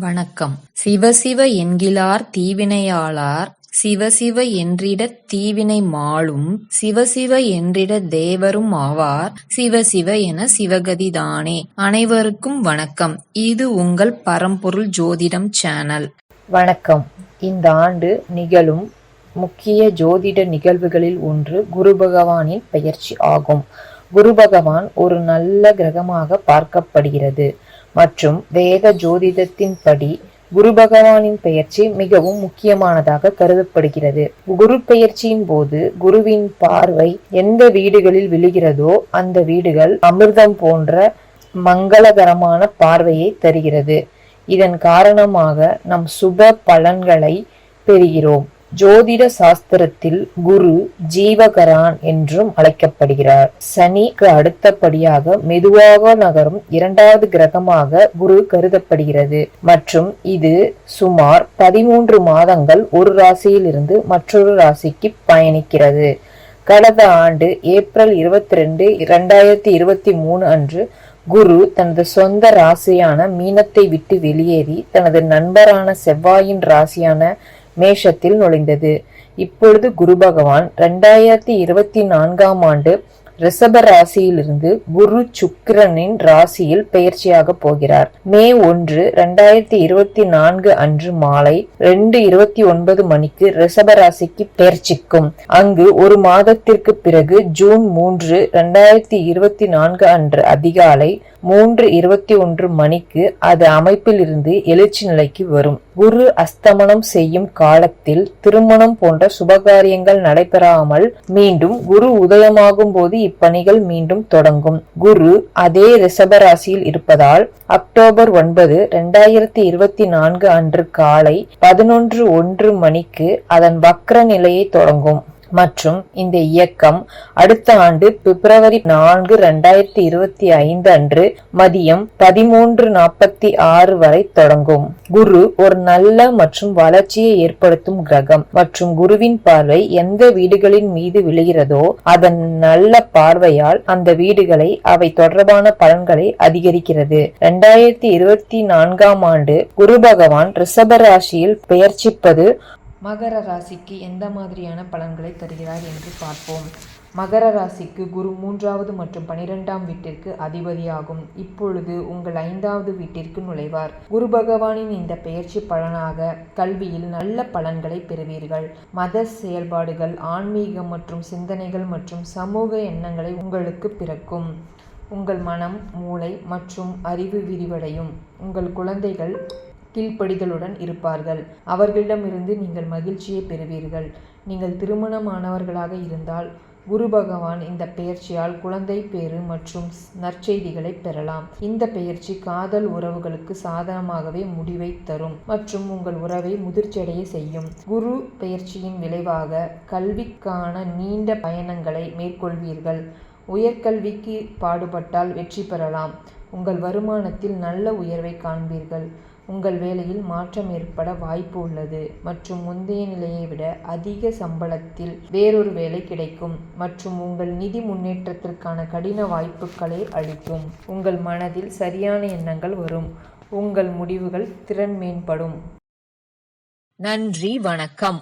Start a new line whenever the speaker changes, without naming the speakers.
வணக்கம். சிவசிவ என்கிலார் தீவினையாளார் சிவசிவ என்றிடத் தீவினை மாளும் சிவசிவ என்றிடத் தேவரும் ஆவார் சிவசிவ என சிவகதிதானே அனைவருக்கும் வணக்கம். இது உங்கள் பரம்பொருள் ஜோதிடம் சேனல்.
வணக்கம். இந்த ஆண்டு நிகழும் முக்கிய ஜோதிட நிகழ்வுகளில் ஒன்று குரு பகவானின் பெயர்ச்சி ஆகும். குரு பகவான் ஒரு நல்ல கிரகமாக பார்க்கப்படுகிறது. மற்றும் வேத ஜோதிடத்தின்படி குரு பகவானின் பெயர்ச்சி மிகவும் முக்கியமானதாக கருதப்படுகிறது. குரு பெயர்ச்சியின் போது குருவின் பார்வை எந்த வீடுகளில் விழுகிறதோ அந்த வீடுகள் அமிர்தம் போன்ற மங்களகரமான பார்வையை தருகிறது. இதன் காரணமாக நம் சுப பலன்களை பெறுகிறோம். ஜோதிட சாஸ்திரத்தில் குரு ஜீவகரான் என்றும் அழைக்கப்படுகிறார். சனிக்கு அடுத்தபடியாக மெதுவாக நகரும் இரண்டாவது கிரகமாக குரு கருதப்படுகிறது. மற்றும் இது சுமார் பதிமூன்று மாதங்கள் ஒரு ராசியில் இருந்து மற்றொரு ராசிக்கு பயணிக்கிறது. கடந்த ஆண்டு ஏப்ரல் இருபத்தி ரெண்டு இரண்டாயிரத்தி இருபத்தி மூணு அன்று குரு தனது சொந்த ராசியான மீனத்தை விட்டு வெளியேறி தனது நண்பரான செவ்வாயின் ராசியான மேஷத்தில் நுழைந்தது. இப்பொழுது குரு பகவான் ரெண்டாயிரத்தி இருபத்தி நான்காம் ஆண்டு ரிஷப ராசியிலிருந்து குரு சுக்கிரனின் ராசியில் பயிற்சியாக போகிறார். மே ஒன்று ரெண்டாயிரத்தி இருபத்தி நான்கு அன்று மாலை ரெண்டு இருபத்தி ஒன்பது மணிக்கு ரிஷப ராசிக்கு பயிற்சிக்கும். அங்கு ஒரு மாதத்திற்கு பிறகு ஜூன் மூன்று ரெண்டாயிரத்தி இருபத்தி நான்கு அன்று அதிகாலை மூன்று இருபத்தி ஒன்று மணிக்கு அது அமைப்பில் இருந்து எழுச்சி நிலைக்கு வரும். குரு அஸ்தமனம் செய்யும் காலத்தில் திருமணம் போன்ற சுபகாரியங்கள் நடைபெறாமல் மீண்டும் குரு உதயமாகும் போது இப்பணிகள் மீண்டும் தொடங்கும். குரு அதே ரிஷபராசியில் இருப்பதால் அக்டோபர் ஒன்பது இரண்டாயிரத்தி இருபத்தி நான்கு அன்று காலை பதினொன்று ஒன்று மணிக்கு அதன் வக்ர நிலையை தொடங்கும். மற்றும் இந்த இயக்கம் அடுத்த ஆண்டு பிப்ரவரி நான்கு இரண்டாயிரத்தி இருபத்தி ஐந்து அன்று மதியம் பதிமூன்று நாற்பத்தி ஆறு வரை தொடங்கும். குரு ஒரு நல்ல மற்றும் வளர்ச்சியை ஏற்படுத்தும் கிரகம் மற்றும் குருவின் பார்வை எந்த வீடுகளின் மீது விழுகிறதோ அதன் நல்ல பார்வையால் அந்த வீடுகளை அவை தொடர்பான பலன்களை அதிகரிக்கிறது. இரண்டாயிரத்தி இருபத்தி நான்காம் ஆண்டு குரு பகவான் ரிஷப ராசியில் பெயர்ச்சிப்பது மகர ராசிக்கு எந்த மாதிரியான பலன்களை தருகிறார் என்று பார்ப்போம். மகர ராசிக்கு குரு மூன்றாவது மற்றும் பனிரெண்டாம் வீட்டிற்கு அதிபதியாகும். இப்பொழுது உங்கள் ஐந்தாவது வீட்டிற்கு நுழைவார். குரு பகவானின் இந்த பெயர்ச்சி பலனாக கல்வியில் நல்ல பலன்களை பெறுவீர்கள். மத செயல்பாடுகள் ஆன்மீகம் மற்றும் சிந்தனைகள் மற்றும் சமூக எண்ணங்களை உங்களுக்கு பிறக்கும். உங்கள் மனம் மூளை மற்றும் அறிவு விரிவடையும். உங்கள் குழந்தைகள் கீழ்ப்படிதலுடன் இருப்பார்கள். அவர்களிடமிருந்து நீங்கள் மகிழ்ச்சியை பெறுவீர்கள். நீங்கள் திருமணமானவர்களாக இருந்தால் குரு பகவான் இந்த பெயர்ச்சியால் குழந்தை பேறு மற்றும் நற்செய்திகளை பெறலாம். இந்த பெயர்ச்சி காதல் உறவுகளுக்கு சாதனமாகவே முடிவை தரும் மற்றும் உங்கள் உறவை முதிர்ச்சியடைய செய்யும். குரு பெயர்ச்சியின் விளைவாக கல்விக்கான நீண்ட பயணங்களை மேற்கொள்வீர்கள். உயர்கல்விக்கு பாடுபட்டால் வெற்றி பெறலாம். உங்கள் வருமானத்தில் நல்ல உயர்வை காண்பீர்கள். உங்கள் வேலையில் மாற்றம் ஏற்பட வாய்ப்பு உள்ளது. மற்றும் முந்தைய நிலையை விட அதிக சம்பளத்தில் வேறொரு வேலை கிடைக்கும். மற்றும் உங்கள் நிதி முன்னேற்றத்திற்கான கடின வாய்ப்புகளை அளிக்கும். உங்கள் மனதில் சரியான எண்ணங்கள் வரும். உங்கள் முடிவுகள் திறன் மேம்படும்.
நன்றி வணக்கம்.